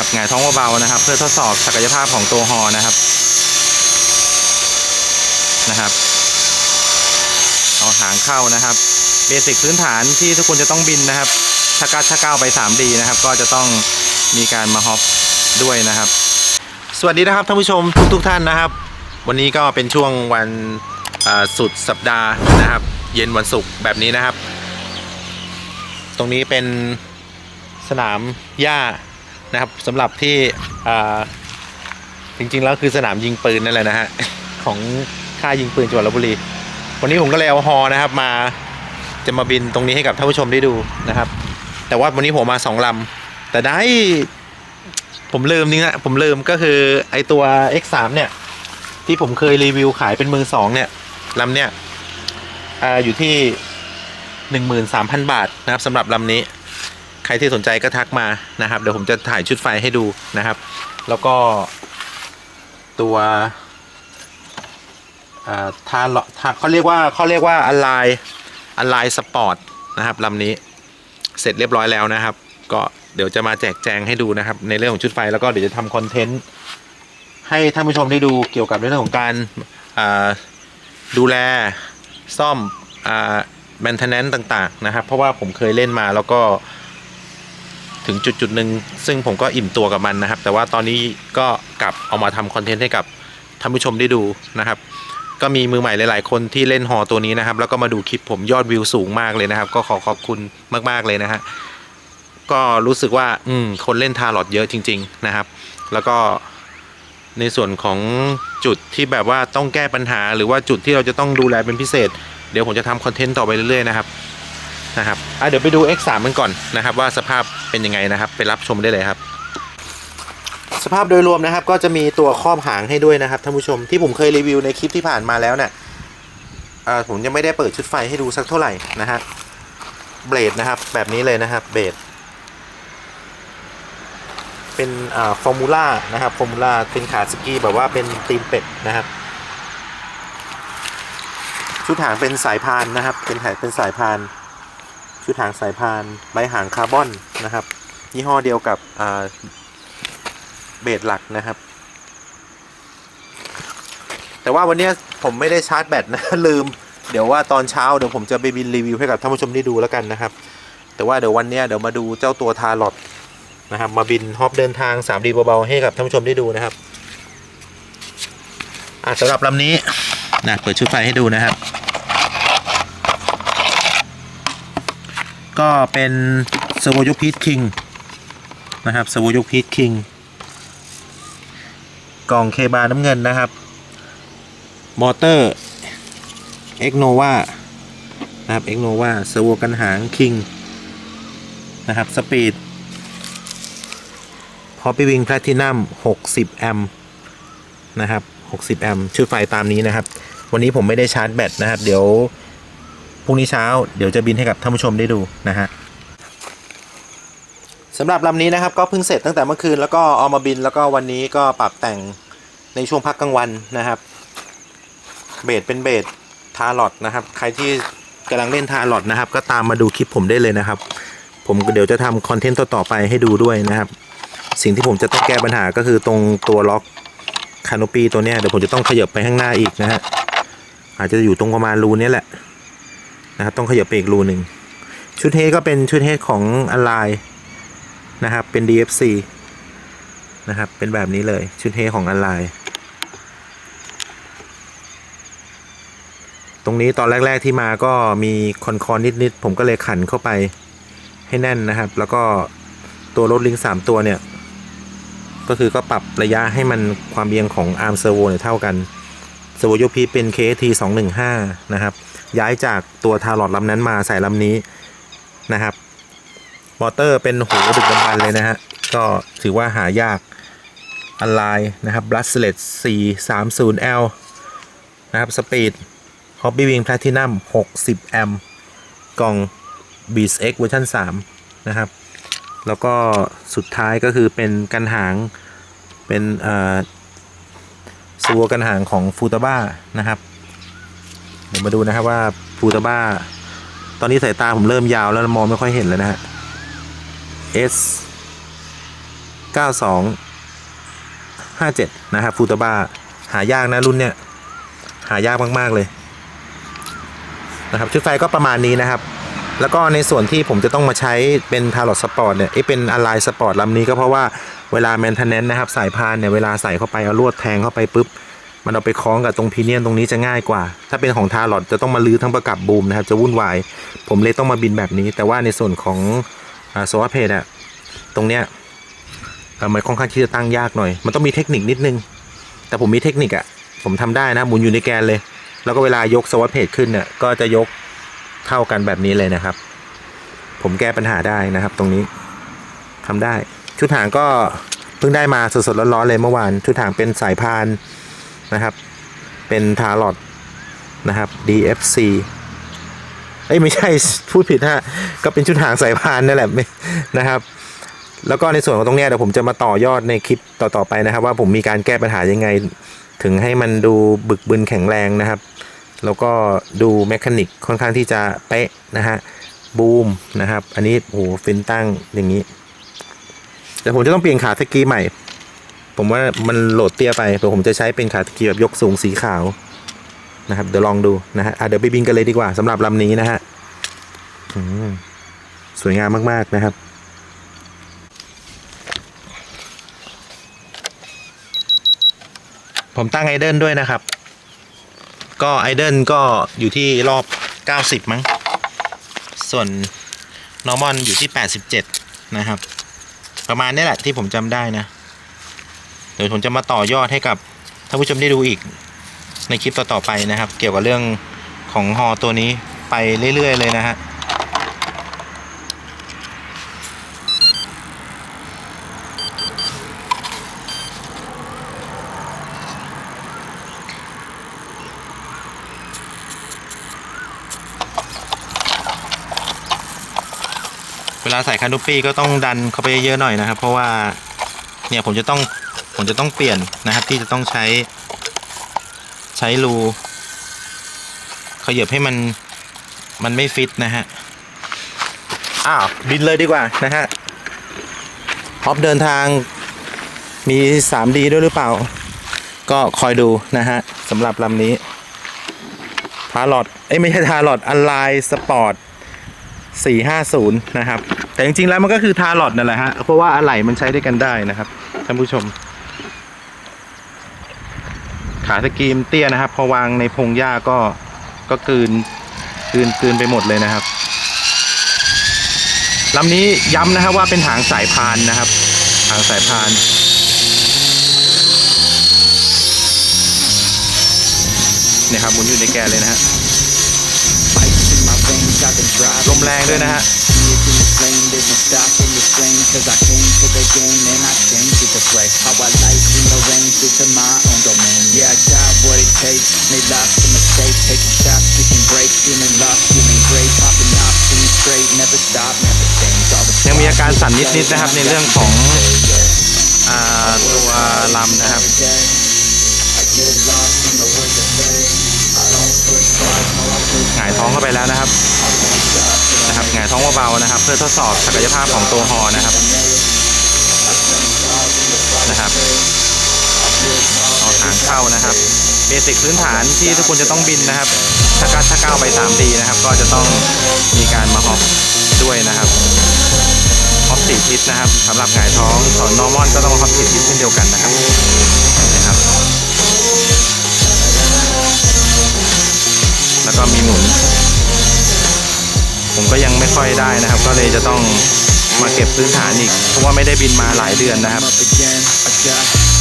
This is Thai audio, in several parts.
นะครับหงายท้องเบาๆนะครับ เพื่อทดสอบศักยภาพของตัวฮอนะครับนะครับเอาหางเข้านะครับ เบสิกพื้นฐานที่ทุกคนจะต้องบินนะครับถ้าก้าถ้าก้าวไป 3D นะครับ ก็จะต้องมีการมาฮอปด้วยนะครับ สวัสดีนะครับท่านผู้ชมทุกทุกๆท่านนะครับ วันนี้ก็เป็นช่วงวันสุดสัปดาห์นะครับ เย็นวันศุกร์แบบนี้นะครับ ตรงนี้เป็นสนามหญ้า นะครับสำหรับที่จริงๆแล้วคือสนามยิงปืนนั่นแหละนะฮะของค่ายยิงปืนจังหวัดลบบุรี วันนี้ผมก็เลยเอาฮอนะครับมาจะมาบินตรงนี้ให้กับท่านผู้ชมได้ดูนะครับ แต่ว่าวันนี้ผมมาสองลำแต่ได้ผมลืมนี่นะผมลืมก็คือไอตัว X3 เนี่ย ที่ผมเคยรีวิวขายเป็นมือสองเนี่ยลำเนี่ยออยู่ที่หนึ่งหมื่นสามพันบาทนะครับสำหรับลำนี้ รที่สนใจก็ทักมานะครับ เดี๋ยวผมจะถ่ายชุดไฟให้ดูนะครับ แล้วก็ตัวอ่าทาร์ทาเขาเรียกว่าเขาเรียกว่าอ l ไลอ l ไลสปอร์ตนะครับลำนี้เสร็จเรียบร้อยแล้วนะครับ ก็เดี๋ยวจะมาแจกแจงให้ดูนะครับ ในเรื่องของชุดไฟแล้วก็เดี๋ยวจะทำคอนเทนต์ให้ท่านผู้ชมได้ดูเกี่ยวกับเรื่องของการอ่าดูแลซ่อมอ่า maintenance ต่าง ๆ นะครับ เพราะว่าผมเคยเล่นมาแล้วก็ ถึงจุดจุดๆหนึ่งซึ่งผมก็อิ่มตัวกับมันนะครับ แต่ว่าตอนนี้ก็กลับเอามาทำคอนเทนต์ให้กับท่านผู้ชมได้ดูนะครับ ก็มีมือใหม่หลาย ๆ คนที่เล่นฮอตัวนี้นะครับ แล้วก็มาดูคลิปผมยอดวิวสูงมากเลยนะครับ ก็ขอขอบคุณมาก ๆ เลยนะฮะก็รู้สึกว่าอืมคนเล่นทาร์ลอตเยอะจริง ๆ นะครับ แล้วก็ในส่วนของจุดที่แบบว่าต้องแก้ปัญหา หรือว่าจุดที่เราจะต้องดูแลเป็นพิเศษ เดี๋ยวผมจะทำคอนเทนต์ต่อไปเรื่อย ๆ นะครับ นะครับอะเดี๋ยวไปดู X3 กันก่อนนะครับ ว่าสภาพเป็นยังไงนะครับ ไปรับชมได้เลยครับ สภาพโดยรวมนะครับ ก็จะมีตัวครอบหางให้ด้วยนะครับท่านผู้ชมที่ผมเคยรีวิวในคลิปที่ผ่านมาแล้วเนี่ยผมยังไม่ได้เปิดชุดไฟให้ดูสักเท่าไหร่นะฮะเบลดนะครับ แบบนี้เลยนะครับเบลดเป็นอ่าฟอร์มูล่านะครับฟอร์มูล่าเป็นขาสกีแบบว่าเป็นตีนเป็ดนะครับ ชุดหางเป็นสายพานนะครับ เป็นแถบเป็นสายพาน ชุดหางสายพานใบหางคาร์บอนนะครับ ยี่ห้อเดียวกับเบสหลักนะครับ แต่ว่าวันนี้ผมไม่ได้ชาร์จแบตนะลืม เดี๋ยวว่าตอนเช้าเดี๋ยวผมจะไปบินรีวิวให้กับท่านผู้ชมได้ดูแล้วกันนะครับ แต่ว่าเดี๋ยววันนี้เดี๋ยวมาดูเจ้าตัวทาร์ลอตนะครับมาบินฮอปเดินทาง 3D เบาๆให้กับท่านผู้ชมได้ดูนะครับอะสำหรับลำนี้นะเปิดชุดไฟให้ดูนะครับ ก็เป็นสโวยุพีทคิงนะครับสโวยุพีทคิงกล่องเคบาน้ำเงินนะครับ มอเตอร์เอ็กโนวานะครับเอ็กโนวาสโวกันหางคิงนะครับสปีดพอไปวิ่งแพลตินัม60 แอมป์นะครับ 60 แอมป์ชุดไฟตามนี้นะครับ วันนี้ผมไม่ได้ชาร์จแบตนะครับ เดี๋ยว พรุ่งนี้เช้าเดี๋ยวจะบินให้กับท่านผู้ชมได้ดูนะฮะสำหรับลำนี้นะครับก็เพิ่งเสร็จตั้งแต่เมื่อคืนแล้วก็เอามาบินแล้วก็วันนี้ก็ปรับแต่งในช่วงพักกลางวันนะครับ เบสเป็นเบสทาร์ลอตนะครับ ใครที่กำลังเล่นทาร์ลอตนะครับ ก็ตามมาดูคลิปผมได้เลยนะครับ ผมเดี๋ยวจะทำคอนเทนต์ต่อๆไปให้ดูด้วยนะครับ สิ่งที่ผมจะต้องแก้ปัญหาก็คือตรงตัวล็อกคานปีตัวเนี้ยเดี๋ยวผมจะต้องขยับไปข้างหน้าอีกนะฮะอาจจะอยู่ตรงประมาณรูนี้แหละ นะครับต้องขยับไปอีกรูหนึ่งชุดเฮดก็เป็นชุดเฮดของอ l ไลนะครับเป็น DFC นะครับเป็นแบบนี้เลยชุดเฮดของอ l ไลตรงนี้ตอนแรก ๆที่มาก็มีคอนคอนนิด ๆ ผมก็เลยขันเข้าไปให้แน่นนะครับ แล้วก็ตัวรถลิงสามตัวเนี่ย ก็คือก็ปรับระยะให้มันความเอียงของอาร์มเซอร์โวเนี่ยเท่ากันเซอร์โวโยกพีเป็น KT 215 นะครับ ย้ายจากตัวทารอดลำนั้นมาใส่ลำนี้นะครับ มอเตอร์เป็นหูดึกดำบรรเลยนะฮะ ก็ถือว่าหายากอ l ไลน์นะครับ b r u s l e t 430L นะครับสปีด Hobby Wing Platinum 60 แอมป์กล่อง Beats X เวอร์ชัน3นะครับ แล้วก็สุดท้ายก็คือเป็นกันหางเป็นเอ่อสัวกันหางของฟูตาบ้านะครับ เดี๋ยวมาดูนะครับว่าฟูตาบ้า ตอนนี้สายตาผมเริ่มยาวแล้วมองไม่ค่อยเห็นแล้วนะฮะ S 9257 นะครับฟูตาบ้าหายากนะรุ่นเนี้ยหายากมากๆเลยนะครับชุดไฟก็ประมาณนี้นะครับ แล้วก็ในส่วนที่ผมจะต้องมาใช้เป็นทาร์ลอ s สปอร์ตเนี่ยเอ้เป็นอะไรสปอร์ตลำนี้ก็เพราะว่าเวลาแมนเทนเนนนะครับ สายพานเนี่ยเวลาใส่เข้าไปเอาลวดแทงเข้าไปปุ๊บ มันเอาไปคล้องกับตรงพีเนียนตรงนี้จะง่ายกว่า ถ้าเป็นของทาร์ลอ t จะต้องมาลื้อทั้งประกับบูมนะครับ จะวุ่นวาย ผมเลยต้องมาบินแบบนี้ แต่ว่าในส่วนของโซลาเพดอะตรงเนี้ยเอ่อมันค่อนข้างที่จะตั้งยากหน่อย มันต้องมีเทคนิคนิดนึง แต่ผมมีเทคนิคอะผมทำได้นะหมุนอยู่ในแกนเลย แล้วก็เวลายกสวอตเพจขึ้นเนี่ยก็จะยกเท่ากันแบบนี้เลยนะครับ ผมแก้ปัญหาได้นะครับ ตรงนี้ทำได้ ชุดหางก็เพิ่งได้มาสดๆร้อนๆเลยเมื่อวาน ชุดหางเป็นสายพาน นะครับ เป็นทาร์ลอตนะครับ DFC เอ้ยไม่ใช่พูดผิดฮะก็เป็นชุดหางสายพานนั่นแหละนะครับ แล้วก็ในส่วนของตรงเนี้ยเดี๋ยวผมจะมาต่อยอดในคลิปต่อๆไปนะครับ ว่าผมมีการแก้ปัญหายังไง ถึงให้มันดูบึกบึนแข็งแรงนะครับ แล้วก็ดูแมคานิกค่อนข้างที่จะเป๊ะนะฮะบูมนะครับ อันนี้โอ้โหฟินตั้งอย่างนี้แต่ผมจะต้องเปลี่ยนขาสกีใหม่ ผมว่ามันโหลดเตี้ยไปเดี๋ยวผมจะใช้เป็นขาสกีแบบยกสูงสีขาวนะครับ เดี๋ยวลองดูนะฮะเดี๋ยวไปบินกันเลยดีกว่าสำหรับลำนี้นะฮะสวยงามมาก ๆ นะครับผมตั้งไอเดิลด้วยนะครับ ก็ไอเดิลก็อยู่ที่รอบ 90 มั้ง ส่วนนอร์มอนอยู่ที่ 87 นะครับ ประมาณนี้แหละที่ผมจำได้นะ ดี๋ยวผมจะมาต่อยอดให้กับท่านผู้ชมได้ดูอีกในคลิปต่อๆไปนะครับ เกี่ยวกับเรื่องของฮอตัวนี้ไปเรื่อย ๆ เลยนะฮะเวลาใส่คานูปี้ก็ต้องดันเข้าไปเยอะหน่อยนะครับ เพราะว่าเนี่ยผมจะต้อง ผมจะต้องเปลี่ยนนะครับ ที่จะต้องใช้ใช้รูขยับให้มันมันไม่ฟิตนะฮะ อ้าวบินเลยดีกว่านะฮะพร้อมเดินทางมี 3D ด้วยหรือเปล่า ก็คอยดูนะฮะสำหรับลำนี้ทาร์ลอดเอ้ยไม่ใช่ทาร์ลอดอ l ไลสปอร์ต450 นะครับ แต่จริงๆแล้วมันก็คือทาร์ลอดนั่นแหละฮะ เพราะว่าอะไหล่มันใช้ด้วยกันได้นะครับท่านผู้ชม ขาสกรีมเตี้ยนะครับ พอวางในพงหญ้าก็ก็กลืนกลืนกืนไปหมดเลยนะครับลำนี้ย้ำนะครับว่าเป็นหางสายพานนะครับ หางสายพานเนี่ยครับหมุนอยู่ในแกนเลยนะฮะลมแรงด้วยนะฮะ feeling lost, feeling great. Popping off, seeing straight, never stop, never change. All the ยังมีอาการสั่นนิดๆนะครับ ในเรื่องของอ่าตัวลำนะครับ I get lost in the words of fame. I don't push bars, no, I push หงายท้องเข้าไปแล้วนะครับ นะครับ หงายท้องเบาๆนะครับ เพื่อทดสอบศักยภาพของตัวฮอนะครับ นะครับ เอาหางเข้านะครับ เบสิกพื้นฐานที่ทุกคนจะต้องบินนะครับ ถ้าก้าถ้าก้าวไป 3D นะครับ ก็จะต้องมีการมาฮอปด้วยนะครับฮอปสี่ทิศนะครับสำหรับหงายท้องส่วนนอร์มอนก็ต้องฮอปสี่ทิศเช่นเดียวกันนะครับนะครับ แล้วก็มีหมุน ผมก็ยังไม่ค่อยได้นะครับ ก็เลยจะต้องมาเก็บพื้นฐานอีก เพราะว่าไม่ได้บินมาหลายเดือนนะครับ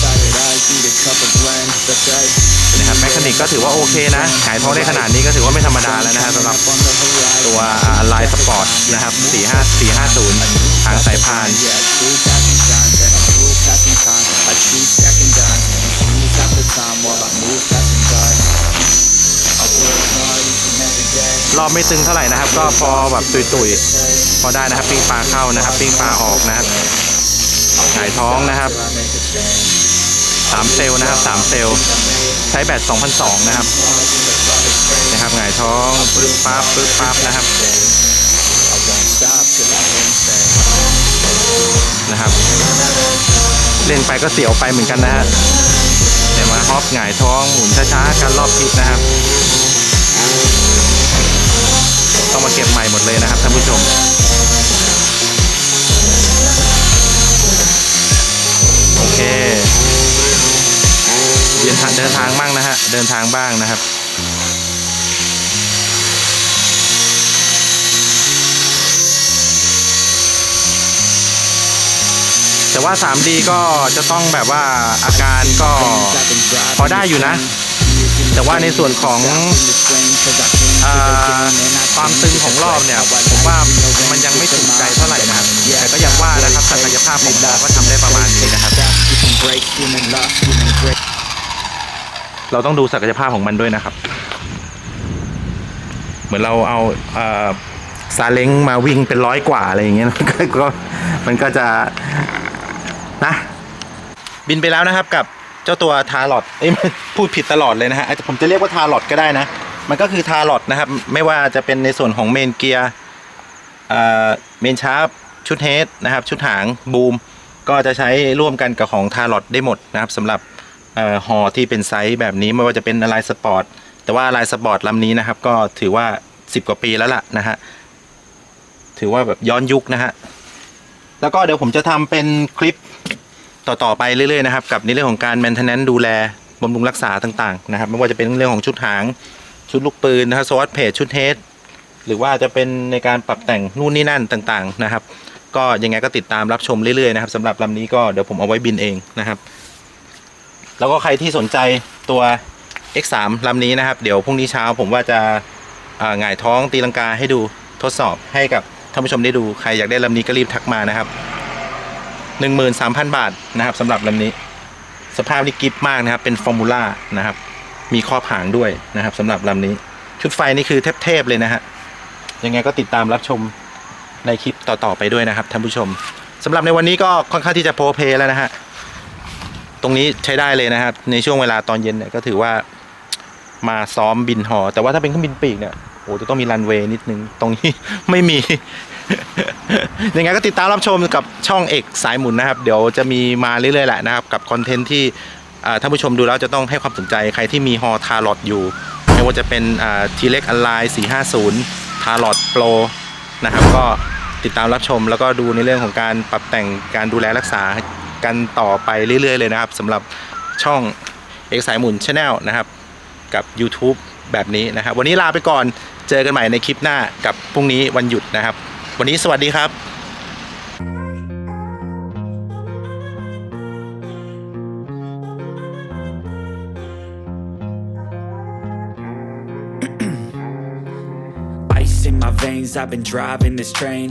tired eyes, need a cup of blend. That's right. นะครับแมคานิกก็ถือว่าโอเคนะหายท้องได้ขนาดนี้ก็ถือว่าไม่ธรรมดาแล้วนะครับสำหรับตัวลายสปอร์ตนะครับ 45 450 ทางสายพานรอบไม่ตึงเท่าไหร่นะครับ ก็พอแบบตุยๆ พอได้นะครับปิ้งปลาเข้านะครับปิ้งปลาออกนะครับหายท้องนะครับ 3 เซลล์นะครับ 3 เซลล์ ใช้แบต2,002 นะครับ นะครับหงายท้องปึ๊บปั๊บปึ๊บปั๊บนะครับ นะครับ เล่นไปก็เสียวไปเหมือนกันนะฮะเดี๋ยวมาฮอปหงายท้องหมุนช้าๆกันรอบทิศนะครับ ต้องมาเก็บใหม่หมดเลยนะครับท่านผู้ชมโอเค เดินทางบ้างนะฮะ เดินทางบ้างนะครับแต่ว่า 3D ก็จะต้องแบบว่าอาการก็พอได้อยู่นะ แต่ว่าในส่วนของอความตึงของรอบเนี่ย ผมว่ามันยังไม่ถูกใจเท่าไหร่นะครับ แต่ก็ยังว่านะครับศักยภาพของเราก็ทำได้ประมาณนี้นะครับ เราต้องดูศักยภาพของมันด้วยนะครับ เหมือนเราเอาเออซาเล้งมาวิ่งเป็นร้อยกว่าอะไรอย่างเงี้ยก็ก็มันก็จะนะบินไปแล้วนะครับกับเจ้าตัวทารอดเอ้ยพูดผิดตลอดเลยนะฮะอาจจะผมจะเรียกว่าทาร์ลอดก็ได้นะ มันก็คือทาร์ลอดนะครับ ไม่ว่าจะเป็นในส่วนของเมนเกียร์เมนชาร์ปชุดเฮดนะครับ ชุดหางบูมก็จะใช้ร่วมกันกับของทาร์ลอดได้หมดนะครับสำหรับ ฮอที่เป็นไซส์แบบนี้ไม่ว่าจะเป็นอะไรสปอร์ตแต่ว่าลายสปอร์ตลำนี้นะครับ ก็ถือว่า 10 กว่าปีแล้วล่ะนะฮะถือว่าแบบย้อนยุคนะฮะแล้วก็เดี๋ยวผมจะทำเป็นคลิปต่อ ๆ ไปเรื่อย ๆ นะครับ กับในเรื่องของการ maintenance ดูแลบำรุงรักษาต่าง ๆ นะครับ ไม่ว่าจะเป็นเรื่องของชุดหาง ชุดลูกปืนนะครับสวัสดเพจชุดเฮดหรือว่าจะเป็นในการปรับแต่งนู่นนี่นั่นต่าง ๆ นะครับ ก็ยังไงก็ติดตามรับชมเรื่อย ๆ นะครับสำหรับลำนี้ก็เดี๋ยวผมเอาไว้บินเองนะครับ แล้วก็ใครที่สนใจตัว X3 ลำนี้นะครับ เดี๋ยวพรุ่งนี้เช้าผมว่าจะหงายท้องตีลังกาให้ดูทดสอบให้กับท่านผู้ชมได้ดูใครอยากได้ลำนี้ก็รีบทักมานะครับ 13,000 บาทนะครับสำหรับลำนี้ สภาพนี่กิฟมากนะครับ เป็นฟอร์มูล่านะครับ มีครอบหางด้วยนะครับสำหรับลำนี้ ชุดไฟนี่คือเทพๆเลยนะฮะยังไงก็ติดตามรับชมในคลิปต่อๆไปด้วยนะครับท่านผู้ชมสำหรับในวันนี้ก็ค่อนข้างที่จะโพลเพลแล้วนะฮะ ตรงนี้ใช้ได้เลยนะครับ ในช่วงเวลาตอนเย็นเนี่ยก็ถือว่ามาซ้อมบินหอ แต่ว่าถ้าเป็นเครื่องบินปีกเนี่ยโอ้จะต้องมีรันเวย์นิดนึง ตรงนี้ไม่มี ยังไงก็ติดตามรับชมกับช่องเอกสายหมุนนะครับ เดี๋ยวจะมีมาเรื่อยๆแหละนะครับ กับคอนเทนต์ที่ท่านผู้ชมดูแล้วจะต้องให้ความสนใจใครที่มีฮอทารอดอยู่ ไม่ว่าจะเป็นทีเล็กอ l ไลน์450 ทารอดโปรนะครับ ก็ติดตามรับชมแล้วก็ดูในเรื่องของการปรับแต่งการดูแลรักษา กันต่อไปเรื่อย ๆ เลยนะครับสำหรับช่องเอกสายหมุนชาแนลนะครับ กับ YouTube แบบนี้นะครับ วันนี้ลาไปก่อนเจอกันใหม่ในคลิปหน้ากับพรุ่งนี้วันหยุดนะครับ วันนี้สวัสดีครับ in my veins, I've been driving this train